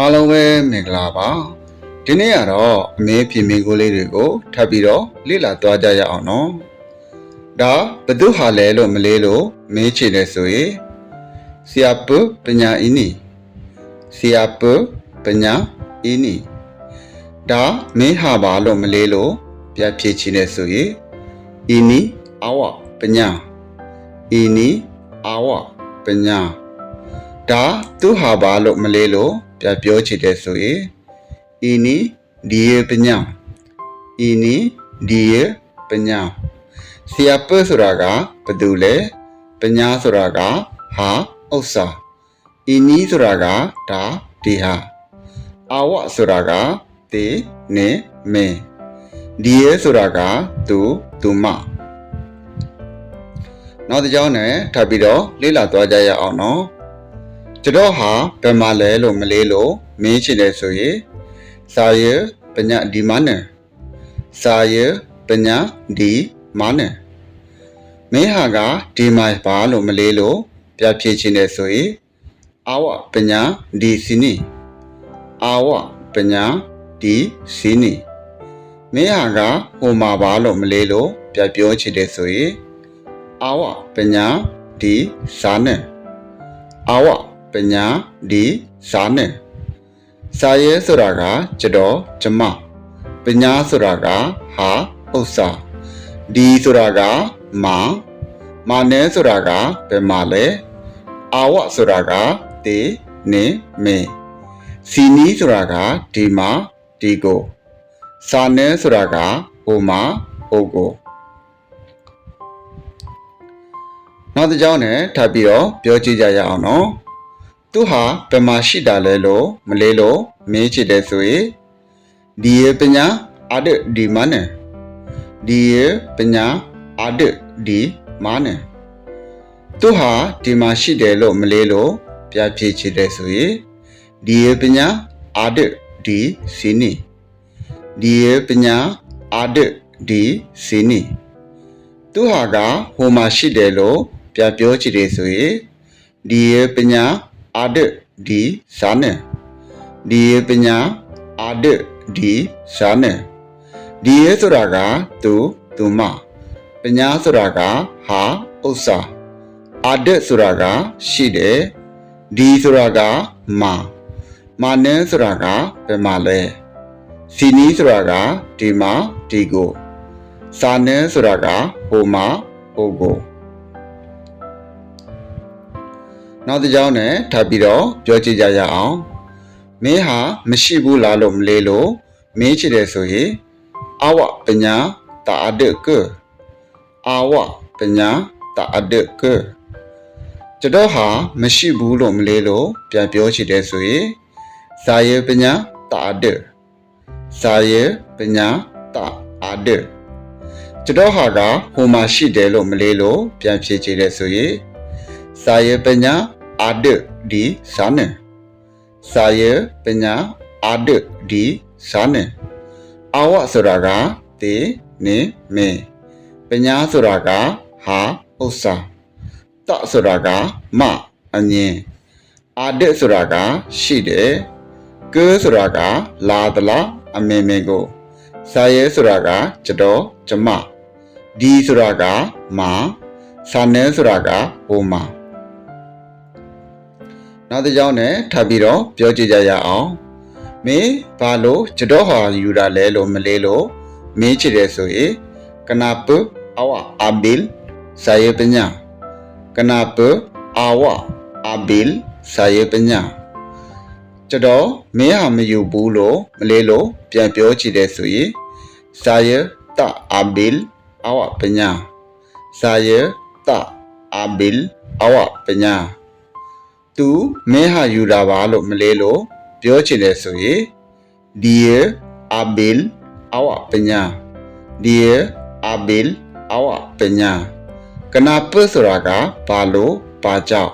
အားလုံးပဲမင်္ဂလာပါဒီနေ့ကတော့အမေဖြေမင်းကိုလေးတွေကိုထပ်ပြီးတော့လေ့လာသွားကြရအောင်နော်ဒါဘသူဟာလဲလို့မလေးလို့မေးချင်တယ်ဆိုရင်ဆရာပပညာအင်းနီဆရာပပညာအင်းနီဒါမင်းဟာပါလို့မလေးလို့ပြဖြေချင်တယ်ဆိုရင်အင်းနီအဝပညာအင်းနီအဝပညာဒါသူဟာပါလို့မလေးလို့ ပြပြောချင်တယ်ဆိုရင်ဤနီဒီရပညာဤနီဒီရပညာဆရာပဆိုတာကဘယ်သူလဲပညာဆိုတာကဟာဥစ္စာဤနီဆိုတာကဒါဒီဟာအာဝဆိုတာကတေနေမေဒီရဆိုတာကသူသူမနောက်တစ်ကြောင်းနဲ့ထပ်ပြီးတော့လေ့လာသွားကြရအောင်နော် ကျွန်တော်ဟာဘယ်မှာလဲလို့မလေးလို့မင်းချင်တယ်ဆိုရင်စာရပညာဒီမနံစာရပညာဒီမနံမင်းဟာကဒီမှာပါလို့မလေးလို့ပြဖြေချင်တယ်ဆိုရင်အာဝပညာဒီစီနီအာဝပညာဒီစီနီမင်းဟာကဟိုမှာပါလို့မလေးလို့ပြပြောချင်တယ်ဆိုရင်အာဝပညာဒီစာနံအာဝ ပညာဒီစာနဲ့စာရဲဆိုတာကကျွန်တော်ကျမပညာဆိုတာကဟာဥစ္စာဒီဆိုတာကမာမာနဲဆိုတာကဘယ်မှာလဲအာဝဆိုတာကတေနေမေစီနီဆိုတာကဒီမှာဒီကိုစာနဲဆိုတာကဟိုမှာဟိုကိုနောက်တစ်ကြောင်းနဲ့ထပ်ပြီးတော့ပြောကြည့်ကြရအောင်နော် သူဟာဘယ်မှာရှိတာလဲလို့မလေးလို့မေးချစ်တယ်ဆိုရင်ဒီရပညာအဒဒီမနဒီရပညာအဒဒီမနသူဟာဒီမှာရှိတယ်လို့မလေးလို့ပြပြချစ်တယ်ဆိုရင်ဒီရပညာအဒဒီစီနီဒီရပညာအဒဒီစီနီသူဟာကဟိုမှာရှိတယ်လို့ပြပြောချစ်တယ်ဆိုရင်ဒီရပညာ အာဒဒီဇာနဲ့ဒီရပညာအာဒဒီဇာနဲ့ဒီရဆိုတာကသူသူမပညာဆိုတာကဟာဥစ္စာအာဒဆိုတာ နဲဆိုတာကဘယ်မှာလဲစီနီးဆိုတာကဒီမှာဒီကိုစာနဲဆိုတာကဟိုမှာဟိုကိုနောက်တစ်ကြောင်းနဲ့ထပ်ပြီးတော့ပြောကြည့်ကြရအောင်မင်းဟာမရှိဘူးလားလို့မလေးလို့မင်းချစ်တယ်ဆိုရင်အဝပညာတာအဒကအဝပညာတာအဒကကျွန်တော်ဟာမရှိဘူးလို့မလေးလို့ပြန်ပြောချင်တယ်ဆိုရင်ဇာယေပညာတာအဒဇာယေပညာတာအဒကျွန်တော်ဟာကဟိုမှာရှိတယ်လို့မလေးလို့ပြန်ဖြေချင်တယ်ဆိုရင်ဇာယေပညာ အာဒဒီစာနဲ့စာရပညာအာဒဒီစာနဲ့အာဝဆိုတာကတေနေမေပညာဆိုတာကဟာဥစ္စာတဆိုတာကမအငင်းအာ နဲဆိုတာကဟိုမာနောက်တစ်ကြောင်းနဲ့ထပ်ပြီးတော့ပြောကြည့်ကြရအောင်မင်းဘာလို့ကြတော့ဟာယူတာလဲလို့မလေးလို့မင်းချစ်တယ်ဆိုရင်ကနာပအဝအဘီလ်စာယေပညာကနာပအဝအဘီလ်စာယေပညာကြတော့မင်းဟာမယူဘူးလို့မလေးလို့ပြန်ပြောကြည့်တယ်ဆိုရင်စာယေတအဘီလ်အဝပညာစာယေတအဘီလ်အဝပညာ သူမင်းဟာယူတာပါလို့မလေးလို့ပြောချင်တယ်ဆိုရင် dear abil အဝပညာ dear abil အဝပညာကနာပဆိုတာကဘာလို့ဘာကြောင့်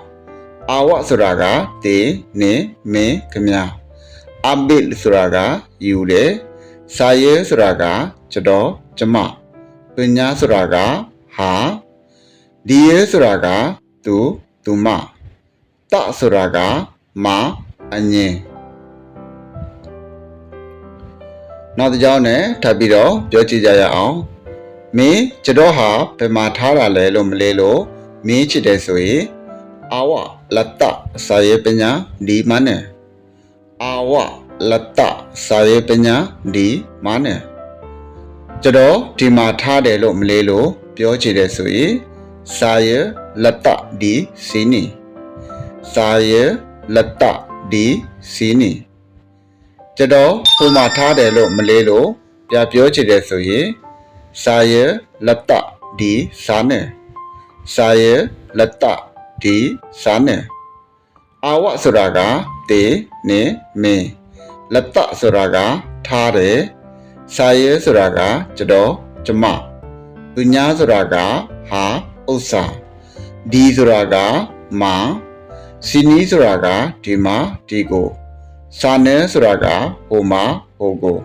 အဝဆိုတာကတေနေမင်းခမအဘိလဆိုတာကယူတယ်စာရဲဆိုတာကကျွန်တော်ကျမပညာဆိုတာကဟာဒီရဲဆိုတာကသူသူမ တဆိုတာကမာအငင်းနောက်တစ်ကြောင်းနဲ့ထပ်ပြီးတော့ပြောကြည့်ကြရအောင်မင်းကျွန်တော်ဟာဘယ်မှာထားတာလဲလို့မလဲလို့မင်းချစ်တယ်ဆိုရင်အာဝလတ္တစာရေးပညာဒီမနဲ့အာဝလတ္တစာရေးပညာဒီမနဲ့ကျွန်တော်ဒီမှာထားတယ်လို့မလဲလို့ပြောချင်တယ်ဆိုရင်စာရေးလတ္တဒီစီနီ စာရေးလတ္တဒီစီနီကျွန်တော်ဟိုမှာထားတယ်လို့မလေးလို့ပြပြောချင်တယ်ဆိုရင်စာရလက်တဒီစာနဲ့စာရလက်တဒီစာနဲ့အာဝဆိုတာကတေနေမင်းလက်တဆိုတာကထားတယ်စာရဆိုတာကကျွန်တော်ကျမပညာဆိုတာကဟာဥစ္စာဒီဆိုတာကမာ စီနီဆိုတာကဒီမှာဒီကိုစာနယ်ဆိုတာကဟိုမှာဟိုကို